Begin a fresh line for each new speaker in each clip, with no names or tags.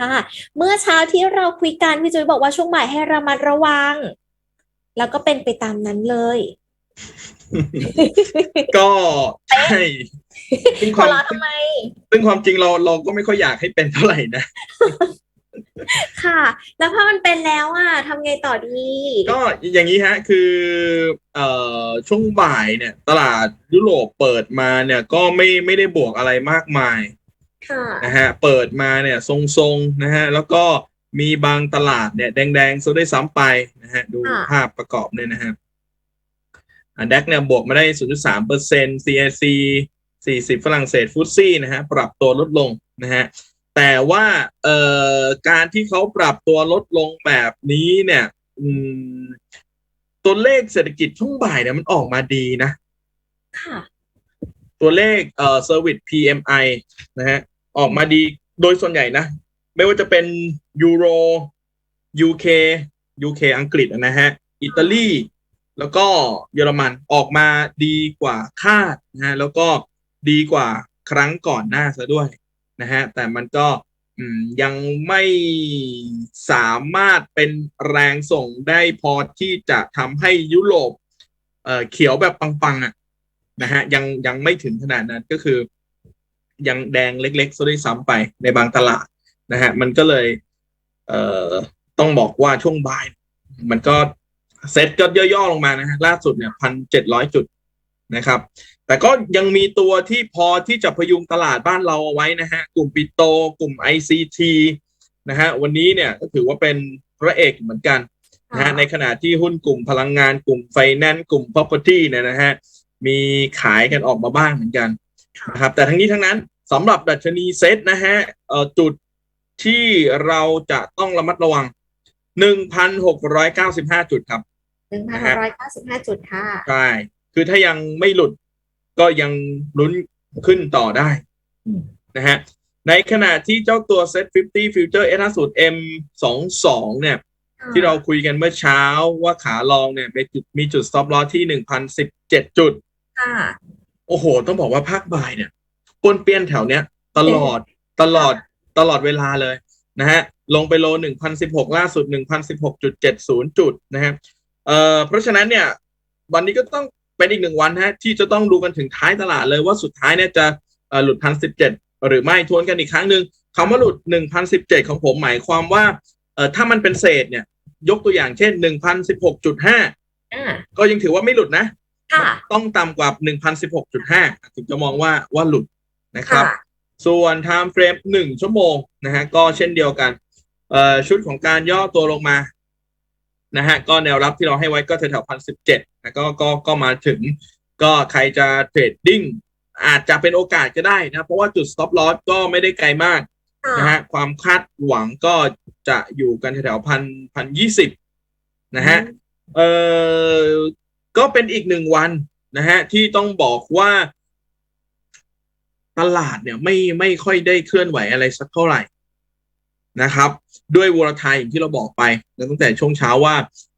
ค่ะเมื่อเช้าที่เราคุยกันพี่จุ้ยบอกว่าช่วงบ่ายให้ระมัดระวัง แล้วก็เป็นไปตามนั้นเลย
ก็ใช่ซึ่งค
หั
วาวม
เราะทำไม
ซึ่งความจริงเราเราก็ไม่ค่อยอยากให้เป็นเท่าไหร่นะ
ค่ะ แล้วพอมันเป็นแล้วอะทำไงต่อดี
ก็อย่างนี้ฮะ คือเอ่อช่วงบ่ายเนี่ย ตลาดยุโรปเปิดมาเนี่ย ก็ไม่ไม่ได้บวกอะไรมากมาย
ค่ะ นะ
นะฮะเปิดมาเนี่ยทรงๆนะฮะแล้วก็มีบางตลาดเนี่ยแดงๆซะด้วยซ้ำไปนะฮะดูภาพประกอบเนี่ยนะฮะอันแดกเนี่ยบวกมาได้ 0.3เปอร์เซ็นต์ CAC 40 ฝรั่งเศสฟุตซี่นะฮะปรับตัวลดลงนะฮะแต่ว่าเอ่อการที่เขาปรับตัวลดลงแบบนี้เนี่ยอืมตัวเลขเศรษฐกิจช่วงบ่ายเนี่ยมันออกมาดีนะ
ค่ะ
ตัวเลขเอ่อ Service PMI นะฮะออกมาดีโดยส่วนใหญ่นะ ไม่ว่าจะเป็นยูโร UK UK อังกฤษนะฮะอิตาลีแล้วก็เยอรมันออกมาดีกว่าคาดนะฮะแล้วก็ดีกว่าครั้งก่อนหน้าซะด้วยนะฮะแต่มันก็ยังไม่สามารถเป็นแรงส่งได้พอที่จะทำให้ยุโรปเอ่อเขียวแบบปังๆอะ นะฮะยังยังไม่ถึงขนาดนั้นก็คือ ยังแดงเล็กๆซะด้วยซ้ำไปในบางตลาดนะฮะมันก็เลย เอ่อต้องบอกว่าช่วงบ่าย มันก็เซ็ตก็ย่อๆลงมานะฮะล่าสุดเนี่ยพันเจ็ดร้อยจุดนะครับ แต่ก็ยังมีตัวที่พอที่จะพยุงตลาดบ้านเราเอาไว้นะฮะ กลุ่มปิโต กลุ่ม ICT นะฮะวันนี้เนี่ยก็ถือว่าเป็นพระเอกเหมือนกันนะฮะในขณะที่หุ้นกลุ่มพลังงานกลุ่มไฟแนนซ์กลุ่ม property เนี่ยนะฮะ มีขายกันออกมาบ้างเหมือนกันนะครับ แต่ทั้งนี้ทั้งนั้นสำหรับดัชนีเซ็ตนะฮะเอ่อจุดที่เราจะต้องระมัดระวัง 1,695 จุดครับ
หนึ่งพันหกร้อยเก้าสิบห้าจุดค่ะ
ใช่ คือถ้ายังไม่หลุดก็ยังลุ้นขึ้นต่อได้
อืม
นะฮะ ในขณะที่เจ้าตัว Set 50 Future S50 M22 เนี่ย ที่เราคุยกันเมื่อเช้าว่าขาลองเนี่ยมีจุดมีจุด stop loss ที่ 1,017 จุด
ค่ะ
โอ้โห ต้องบอกว่าภาคบ่ายเนี่ยป้วนเปี้ยนแถวเนี้ย ตลอดตลอดตลอดเวลาเลยนะฮะลงไปโล 1,016 ล่าสุด 1,016.70 จุดนะฮะเอ่อเพราะฉะนั้นเนี่ย วันนี้ก็ต้องเป็นอีกหนึ่งวันฮะที่จะต้องดูกันถึงท้ายตลาดเลยว่าสุดท้ายเนี่ยจะเอ่อหลุด 1,017 หรือไม่ทวนกันอีกครั้งหนึ่งคำว่าหลุด 1,017 ของผมหมายความว่าเอ่อถ้ามันเป็นเศษเนี่ย ยกตัวอย่างเช่น 1,016.5
อ่า
ก็ยังถือว่าไม่หลุดนะ
ค่ะ
ต้องต่ำกว่า 1,016.5 ถึงจะมองว่าว่าหลุดนะครับ
ค่ะ
ส่วน time frame 1 ชั่วโมงนะฮะก็เช่นเดียวกันเอ่อชุดของการย่อตัวลงมานะฮะก็แนวรับที่เราให้ไว้ก็แถวๆพันสิบเจ็ดนะก็ก็ก็มาถึง ก็ใครจะเทรดดิ้งอาจจะเป็นโอกาสก็ได้นะเพราะว่าจุด stop loss ก็ไม่ได้ไกลมากนะฮะความคาดหวังก็จะอยู่กันแถวๆพันพันยี่สิบนะฮะเออ ก็เป็นอีกหนึ่งวันนะฮะที่ต้องบอกว่าตลาดเนี่ยไม่ไม่ค่อยได้เคลื่อนไหวอะไรสักเท่าไหร่นะครับ ด้วยวอลทายอย่างที่เราบอกไปตั้งแต่ช่วงเช้าว่า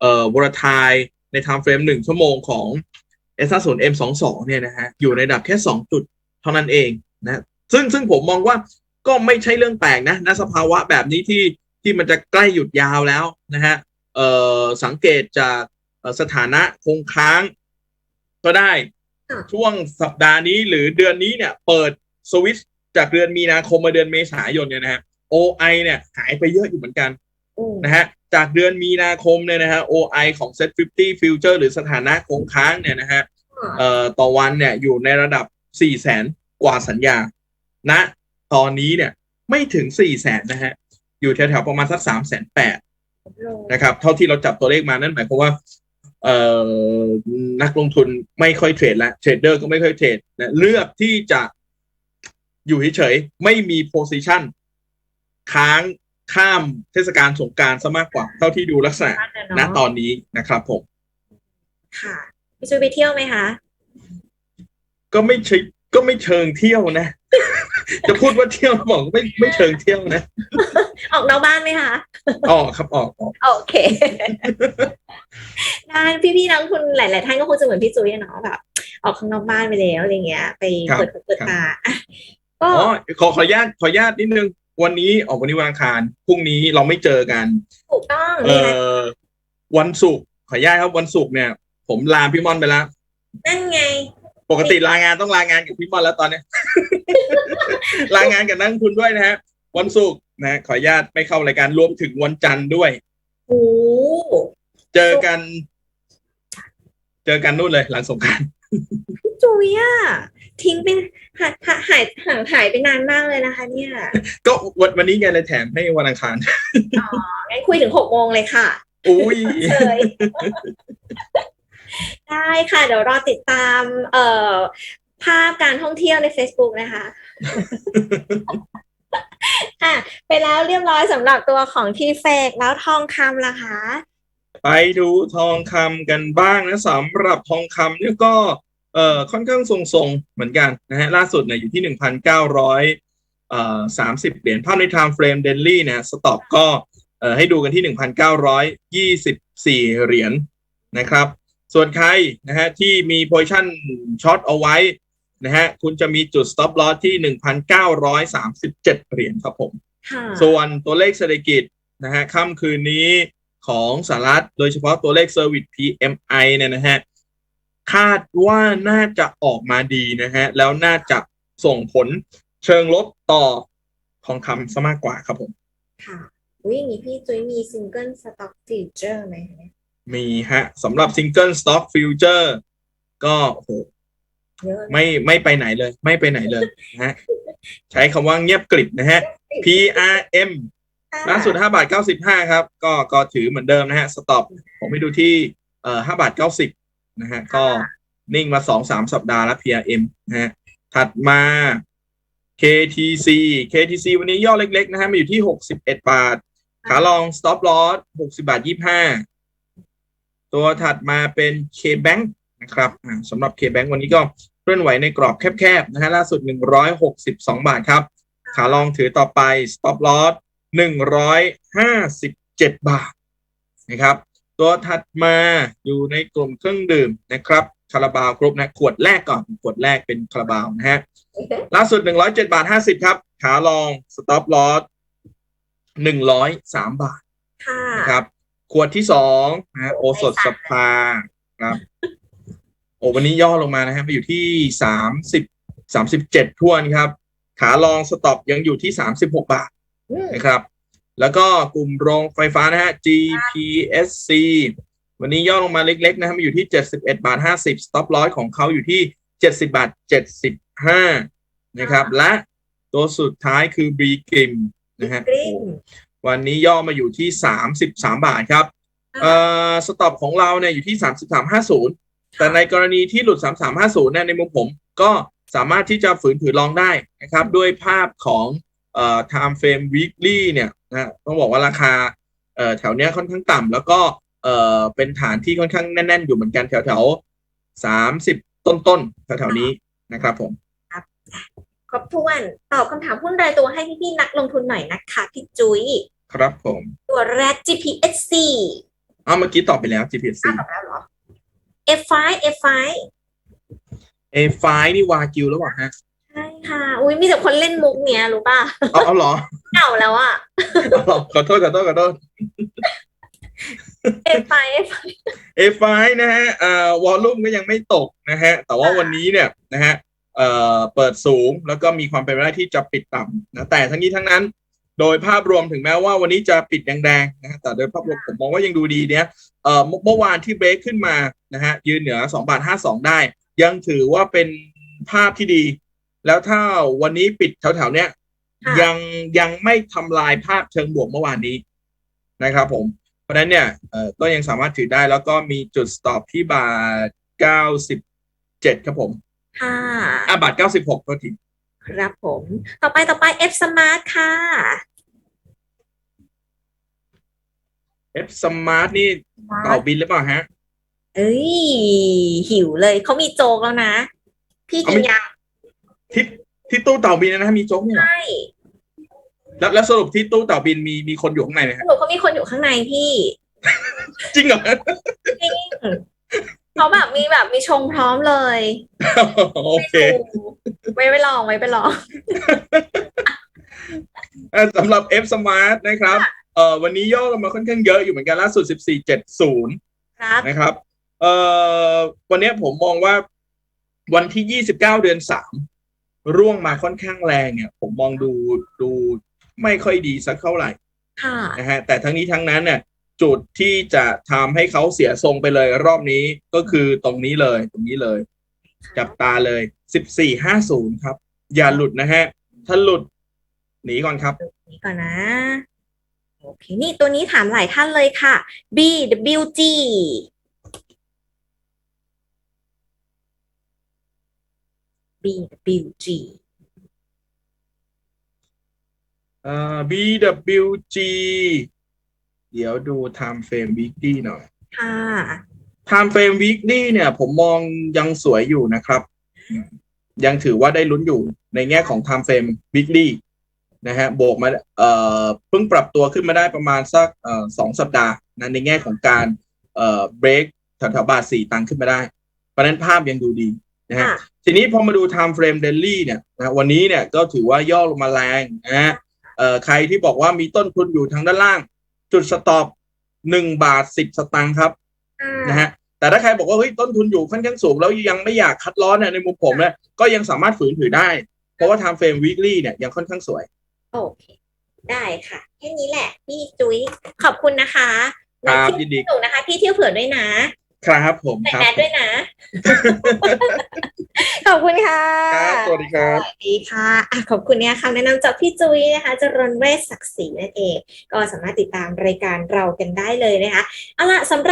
เอ่อวอลทายใน time frame หนึ่งชั่วโมงของ s 5 0 M 2 2เอ็มสองสองเนี่ยนะฮะอยู่ในระดับแค่สองจุดเท่านั้นเองนะซึ่งซึ่งผมมองว่าก็ไม่ใช่เรื่องแปลกนะณสภาวะแบบนี้ที่ที่มันจะใกล้หยุดยาวแล้วนะฮะเอ่อสังเกตจาก สถานะคงค้าง ก็ได้
ค่ะ
ช่วงสัปดาห์นี้หรือเดือนนี้เนี่ย เปิดสวิตช์จากเดือนมีนาคมมาเดือนเมษายนเนี่ยนะฮะ OI เนี่ยหายไปเยอะอยู่เหมือนกัน
อืม
นะฮะจากเดือนมีนาคมเนี่ยนะฮะ OI ของ Set 50 Future หรือสถานะคงค้างเนี่ยนะฮะเอ่อต่อวันเนี่ยอยู่ในระดับ4 0 0แสนกว่าสัญญาณตอนนี้เนี่ยไม่ถึง4 0 0แสนนะฮะอยู่แถวๆประมาณสัก3 8 0 0 0นะครับ เท่าที่เราจับตัวเลขมานั่นหมายความว่าเอ่อ นักลงทุนไม่ค่อยเทรดแล้วเทรดเดอร์ก็ไม่ค่อยเทรดนะเลือกที่จะอยู่เฉยๆไม่มีโพซิชันค้างข้ามเทศกาลสงกรารซะมากกว่า เท่าที่ดูลักษณะณตอนนี้นะครับผม
ค่ะพี่จุ้ยไปเที่ยวไหมคะ
ก็ไม่ใช่ก็ไม่เชิงเที่ยวนะ จะพูดว่าเที่ยวบอกไม่ไม่เชิงเที่ยวนะ
ออกนอกบ้านไหมคะ
ออกครับออกออก
โอเค ได้พี่ๆนักลงทุนหลาย ๆ ท่านก็คงจะเหมือนพี่จุ้ยอะเนาะแบบออกข้างนอกบ้านไปแล้วอะไรเงี้ย ไปเปิดหูเปิดตาอะก็
อ๋อขอขออนุญาตขออนุญาตนิดนึง วันนี้ออกวันนี้วันอังคารพรุ่งนี้เราไม่เจอกัน
ถูกต้อง
เอ
นี่ไง
อวันศุกร์ขออนุญาตครับวันศุกร์เนี่ย ผมลาพี่ม่อนไปแล้ว
นั่นไง
ปกติลางานต้องลางานกับพี่ม่อนแล้วตอนเนี้ยลางานกับนักลงทุนด้วยนะฮะวันศุกร์นะขออนุญาตไม่เข้ารายการรวมถึงวันจันทร์ด้วย
โอ้
เจอกัน เจอกันนู่นเลย หลังสงกราร
พี่จุยอะทิ้งไปหายหายห่างหายไปนานมากเลยนะคะ เนี่ย
ก็วันวันนี้ไงเลยแถมให้วันอังคาร
อ๋องั้นคุยถึงหกโมงเลยค่ะ
อุ้ย
เลยได้ค่ะ เดี๋ยวรอติดตาม เอ่อ ภาพการท่องเที่ยวใน Facebook นะคะ อะ ไปแล้วเรียบร้อยสำหรับตัวของทีเฟกแล้วทองคำล่ะคะ
ไปดูทองคำกันบ้างนะสำหรับทองคำเนี่ยก็เอ่อค่อนข้างทรงๆเหมือนกันนะฮะล่าสุดเนี่ยอยู่ที่หนึ่งพันเก้าร้อยเอ่อสามสิบเหรียญภาพใน time frame daily เนี่ยสต็อปก็เอ่อให้ดูกันที่หนึ่งพันเก้าร้อยยี่สิบสี่เหรียญนะครับ ส่วนใครนะฮะที่มี position ช็อตเอาไว้นะฮะคุณจะมีจุด stop loss ที่หนึ่งพันเก้าร้อยสามสิบเจ็ดเหรียญครับผม
ค่ะ
ส่วนตัวเลขเศรษฐกิจนะฮะค่ำคืนนี้ ของสหรัฐ โดยเฉพาะตัวเลข Service PMI เนี่ยนะฮะคาดว่าน่าจะออกมาดีนะฮะแล้วน่าจะส่งผลเชิงลบต่อทองคำซะมากกว่าครับผม
ค่ะอุ้ยอย่างนี้พี่จุ้ยมีซิงเกิลสต็อกฟิวเจอร์ไหมคะ
มีฮะสำหรับ Single Stock Future ก็โอ้โห
เยอะ
ไม่ไม่ไปไหนเลย ไม่ไปไหนเลยนะฮะใช้คำว่าเงียบกริบนะฮะ PRM ล่าสุด5บาท95ครับ ก็ก็ถือเหมือนเดิมนะฮะสต็อปผมไปดูที่เอ่อ5บาท90นะฮะก็นิ่งมา2-3สัปดาห์แล้ว PRM นะฮะถัดมา KTC KTC วันนี้ย่อเล็กๆนะฮะมาอยู่ที่61บาท ขาลอง stop loss 60บาท25ตัวถัดมาเป็น KBank นะครับอ่าสำหรับ KBank วันนี้ก็เคลื่อนไหวในกรอบแคบๆนะฮะล่าสุด 162 บาทครับ ขาลองถือต่อไป stop loss หนึ่งร้อยห้าสิบเจ็ดบาทนะครับ ตัวถัดมาอยู่ในกลุ่มเครื่องดื่มนะครับคาราบาวกรุ๊ปนะขวดแรกก่อนขวดแรกเป็นคาราบาวนะฮะล่าสุดหนึ่งร้อยเจ็ดบาทห้าสิบครับ ขาลอง stop loss หนึ่งร้อยสามบาท
ค่ะ
นะครับขวดที่สองนะฮะโอสถสภาครับโอ้วันนี้ย่อลงมานะฮะไปอยู่ที่สามสิบสามสิบเจ็ดทวนครับ ขาลองสต็อปยังอยู่ที่สามสิบหกบาท
อืม
นะครับ แล้วก็กลุ่มโรงไฟฟ้านะฮะ GPSC วันนี้ย่อลงมาเล็กๆนะฮะมาอยู่ที่ 71 บาท 50 stop loss ของเขาอยู่ที่ 70 บาท 75 นะครับ และตัวสุดท้ายคือ B กริมนะฮะ
กริม
วันนี้ย่อมาอยู่ที่ 33 บาทครับเอ่อสต็อปของเราเนี่ยอยู่ที่ 3350 แต่ในกรณีที่หลุด 3350เนี่ยในมุมผมก็สามารถที่จะฝืนผืนลองได้นะครับ ด้วยภาพของ เอ่อ time frame weekly เนี่ยนะต้องบอกว่าราคาเอ่อแถวเนี้ยค่อนข้างต่ำแล้วก็เอ่อเป็นฐานที่ค่อนข้างแน่น ๆ อยู่เหมือนกันแถวแถวสามสิบต้นๆแถวๆนี้นะครับผม
ครบถ้วนตอบคำถามหุ้นรายตัวให้พี่ๆนักลงทุนหน่อยนะคะพี่จุ้ย
ครับผม
ตัวแรก GPSC
เอาเมื่อกี้ตอบไปแล้ว GPC
อ้าวตอบแล้วเหรอ F5 F5
A5 นี่วากิวแล้วเหรอฮะ
ใช่ค่ะ อุ้ยมีแต่คนเล่นมุกเนี้ยรู้ป่ะ
เอาเอาเหรอ
เก่าแล้วอะ
เอาเหรอขอโทษขอโทษขอโทษ
F5 F5
A5 นะฮะเอ่อวอลลุ่มก็ยังไม่ตกนะฮะ แต่ว่าวันนี้เนี่ยนะฮะเอ่อเปิดสูงแล้วก็มีความเป็นไปได้ที่จะปิดต่ำนะแต่ทั้งนี้ทั้งนั้น โดยภาพรวมถึงแม้ว่าวันนี้จะปิดแดงๆนะฮะแต่โดยภาพรวมผมมองว่ายังดูดีเนี่ยเอ่อเมื่อเมื่อวานที่เบรกขึ้นมานะฮะยืนเหนือ2บาท52 ได้ ยังถือว่าเป็นภาพที่ดี แล้วถ้าวันนี้ปิดแถวๆเนี้ย
ค่ะ
ยังยังไม่ทำลายภาพเชิงบวกเมื่อวานนี้นะครับผม เพราะฉะนั้นเนี่ยเอ่อก็ยังสามารถถือได้แล้วก็มีจุด stop ที่บาท97ครับผม
ค่ะ
อะบาท96ตัวที
ครับผม ต่อไปต่อไป F Smart ค่ะ
F Smart นี่เต่าบินหรือเปล่าฮะ
เอ้ย หิวเลย เขามีโจ๊กแล้วนะ พี่กินยัง
ที่ที่ตู้เต่าบินนะฮะมีโจ๊กเนี่ยเหรอ
ใช่
แล้วแล้วสรุปที่ตู้เต่าบินมีมีคนอยู่ข้างในไหม
ส
ฮะ
รุปเขามีคนอยู่ข้างในพี่
จริงเหรอ
จริงเขาแบบมีแบบมีชงพร้อมเลย
โอเค
ไว้ไปลองไว้ไปลอง
อะสำหรับ F Smart นะครับ เอ่อวันนี้ย่อลงมาค่อนข้างเยอะอยู่เหมือนกันล่าสุด 1470
ครับ
นะครับ เอ่อวันนี้ผมมองว่าวันที่ 29 เดือน 3 ร่วงมาค่อนข้างแรงเนี่ย ผมมองดูดูไม่ค่อยดีสักเท่าไหร่
ค่ะ
นะฮะแต่ทั้งนี้ทั้งนั้นเนี่ยจุดที่จะทำให้เขาเสียทรงไปเลยรอบนี้ก็คือตรงนี้เลยตรงนี้เลย จับตาเลย1450ครับ อย่าหลุดนะฮะ ถ้าหลุดหนีก่อนครับ
นี่ก่อนนะโอเค นี่ตัวนี้ถามหลายท่านเลยค่ะ BWG BWG
เอ่อ BWG เดี๋ยวดู time frame weekly หน่อย
ค่ะ
time frame weekly เนี่ย ผมมองยังสวยอยู่นะครับ ยังถือว่าได้ลุ้นอยู่ในแง่ของ time frame weekly นะฮะบวกมาเอ่อเพิ่งปรับตัวขึ้นมาได้ประมาณสักเอ่อสองสัปดาห์นะในแง่ของการเอ่อ break แถวๆบาทสี่ตังค์ขึ้นมาได้ เพราะฉะนั้นภาพยังดูดี นะฮะ
ค่ะ
ทีนี้พอมาดู time frame daily เนี่ยนะวันนี้เนี่ยก็ถือว่าย่อลงมาแรงนะฮะเอ่อใครที่บอกว่ามีต้นทุนอยู่ทางด้านล่าง จุดสต็อปหนึ่งบาทสิบสตางค์ครับนะฮะแต่ถ้าใครบอกว่าเฮ้ยต้นทุนอยู่ค่อนข้างสูง แล้วยังไม่อยากคัดล้อเนี่ยในมุมผมเนี่ยก็ยังสามารถฝืนถือได้ เพราะว่า time frame weekly เนี่ยยังค่อนข้างสวย
โอเค ได้ค่ะ แค่นี้แหละ พี่จุ้ยขอบคุณนะคะ
ครับ
และ
ยินดี
ที่สนุกนะคะพี่เที่ยวเผื่อด้วยนะ ครับ
ผม
ใส่
ครับ
แมสด้วยนะ ขอบคุณค่ะ
ครับสวัสดีครับ
สวัสดีค่ะอะขอบคุณเนี่ยคำแนะนำจากพี่จุ้ยนะคะจรนเวชศักดิ์ศรีนั่นเอง ก็สามารถติดตามรายการเรากันได้เลยนะคะเอาล่ะสำหรับ